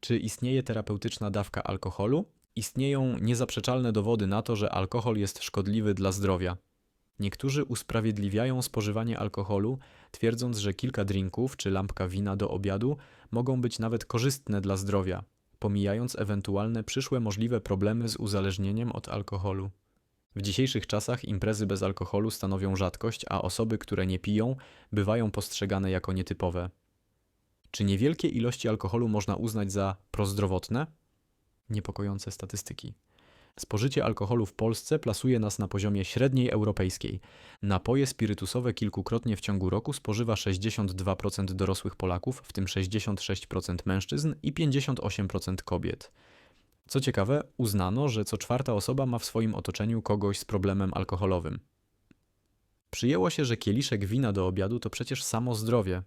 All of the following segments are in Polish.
Czy istnieje terapeutyczna dawka alkoholu? Istnieją niezaprzeczalne dowody na to, że alkohol jest szkodliwy dla zdrowia. Niektórzy usprawiedliwiają spożywanie alkoholu, twierdząc, że kilka drinków czy lampka wina do obiadu mogą być nawet korzystne dla zdrowia, pomijając ewentualne przyszłe możliwe problemy z uzależnieniem od alkoholu. W dzisiejszych czasach imprezy bez alkoholu stanowią rzadkość, a osoby, które nie piją, bywają postrzegane jako nietypowe. Czy niewielkie ilości alkoholu można uznać za prozdrowotne? Niepokojące statystyki. Spożycie alkoholu w Polsce plasuje nas na poziomie średniej europejskiej. Napoje spirytusowe kilkukrotnie w ciągu roku spożywa 62% dorosłych Polaków, w tym 66% mężczyzn i 58% kobiet. Co ciekawe, uznano, że co czwarta osoba ma w swoim otoczeniu kogoś z problemem alkoholowym. Przyjęło się, że kieliszek wina do obiadu to przecież samo zdrowie.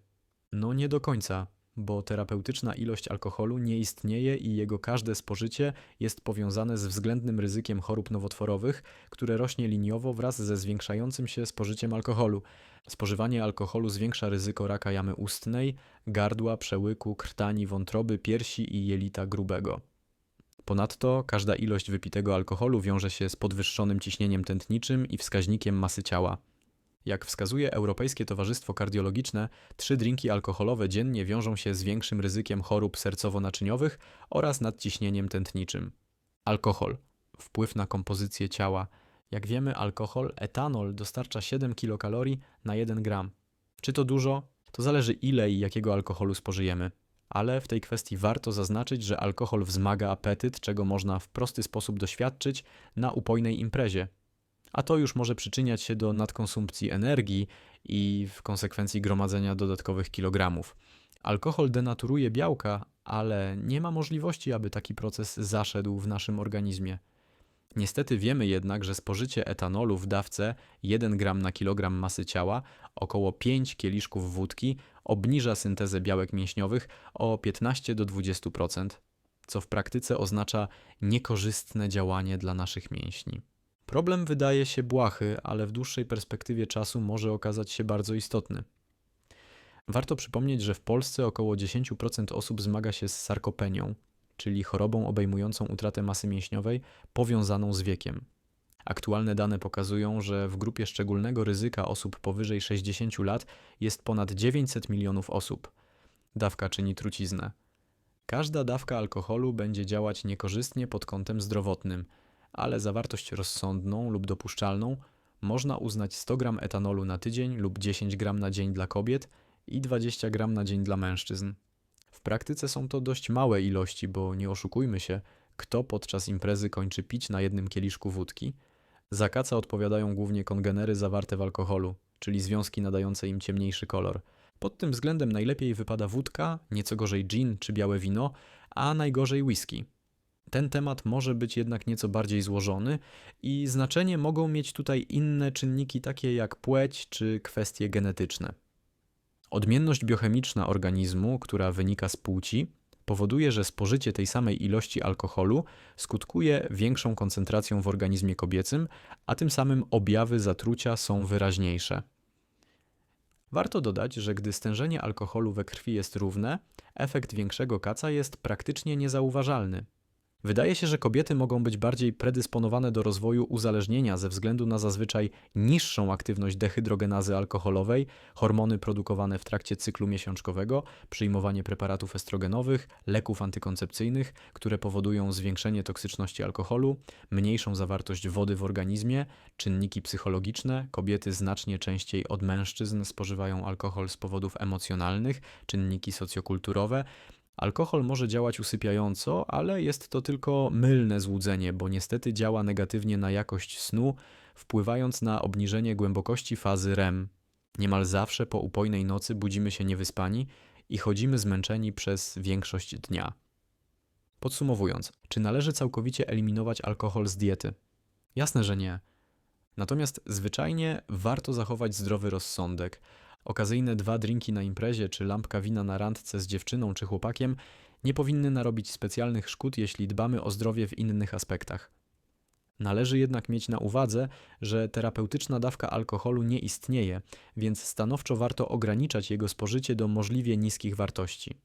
No nie do końca, bo terapeutyczna ilość alkoholu nie istnieje i jego każde spożycie jest powiązane z względnym ryzykiem chorób nowotworowych, które rośnie liniowo wraz ze zwiększającym się spożyciem alkoholu. Spożywanie alkoholu zwiększa ryzyko raka jamy ustnej, gardła, przełyku, krtani, wątroby, piersi i jelita grubego. Ponadto każda ilość wypitego alkoholu wiąże się z podwyższonym ciśnieniem tętniczym i wskaźnikiem masy ciała. Jak wskazuje Europejskie Towarzystwo Kardiologiczne, trzy drinki alkoholowe dziennie wiążą się z większym ryzykiem chorób sercowo-naczyniowych oraz nadciśnieniem tętniczym. Alkohol. Wpływ na kompozycję ciała. Jak wiemy, alkohol, etanol dostarcza 7 kilokalorii na 1 gram. Czy to dużo? To zależy ile i jakiego alkoholu spożyjemy. Ale w tej kwestii warto zaznaczyć, że alkohol wzmaga apetyt, czego można w prosty sposób doświadczyć na upojnej imprezie, a to już może przyczyniać się do nadkonsumpcji energii i w konsekwencji gromadzenia dodatkowych kilogramów. Alkohol denaturuje białka, ale nie ma możliwości, aby taki proces zaszedł w naszym organizmie. Niestety wiemy jednak, że spożycie etanolu w dawce 1 gram na kilogram masy ciała, około 5 kieliszków wódki, obniża syntezę białek mięśniowych o 15 do 20%, co w praktyce oznacza niekorzystne działanie dla naszych mięśni. Problem wydaje się błahy, ale w dłuższej perspektywie czasu może okazać się bardzo istotny. Warto przypomnieć, że w Polsce około 10% osób zmaga się z sarkopenią, czyli chorobą obejmującą utratę masy mięśniowej powiązaną z wiekiem. Aktualne dane pokazują, że w grupie szczególnego ryzyka osób powyżej 60 lat jest ponad 900 milionów osób. Dawka czyni truciznę. Każda dawka alkoholu będzie działać niekorzystnie pod kątem zdrowotnym – ale zawartość rozsądną lub dopuszczalną można uznać 100 g etanolu na tydzień lub 10 g na dzień dla kobiet i 20 g na dzień dla mężczyzn. W praktyce są to dość małe ilości, bo nie oszukujmy się, kto podczas imprezy kończy pić na jednym kieliszku wódki. Za kaca odpowiadają głównie kongenery zawarte w alkoholu, czyli związki nadające im ciemniejszy kolor. Pod tym względem najlepiej wypada wódka, nieco gorzej gin czy białe wino, a najgorzej whisky. Ten temat może być jednak nieco bardziej złożony i znaczenie mogą mieć tutaj inne czynniki, takie jak płeć czy kwestie genetyczne. Odmienność biochemiczna organizmu, która wynika z płci, powoduje, że spożycie tej samej ilości alkoholu skutkuje większą koncentracją w organizmie kobiecym, a tym samym objawy zatrucia są wyraźniejsze. Warto dodać, że gdy stężenie alkoholu we krwi jest równe, efekt większego kaca jest praktycznie niezauważalny. Wydaje się, że kobiety mogą być bardziej predysponowane do rozwoju uzależnienia ze względu na zazwyczaj niższą aktywność dehydrogenazy alkoholowej, hormony produkowane w trakcie cyklu miesiączkowego, przyjmowanie preparatów estrogenowych, leków antykoncepcyjnych, które powodują zwiększenie toksyczności alkoholu, mniejszą zawartość wody w organizmie, czynniki psychologiczne. Kobiety znacznie częściej od mężczyzn spożywają alkohol z powodów emocjonalnych, czynniki socjokulturowe, Alkohol może działać usypiająco, ale jest to tylko mylne złudzenie, bo niestety działa negatywnie na jakość snu, wpływając na obniżenie głębokości fazy REM. Niemal zawsze po upojnej nocy budzimy się niewyspani i chodzimy zmęczeni przez większość dnia. Podsumowując, czy należy całkowicie eliminować alkohol z diety? Jasne, że nie. Natomiast zwyczajnie warto zachować zdrowy rozsądek, Okazyjne dwa drinki na imprezie czy lampka wina na randce z dziewczyną czy chłopakiem nie powinny narobić specjalnych szkód, jeśli dbamy o zdrowie w innych aspektach. Należy jednak mieć na uwadze, że terapeutyczna dawka alkoholu nie istnieje, więc stanowczo warto ograniczać jego spożycie do możliwie niskich wartości.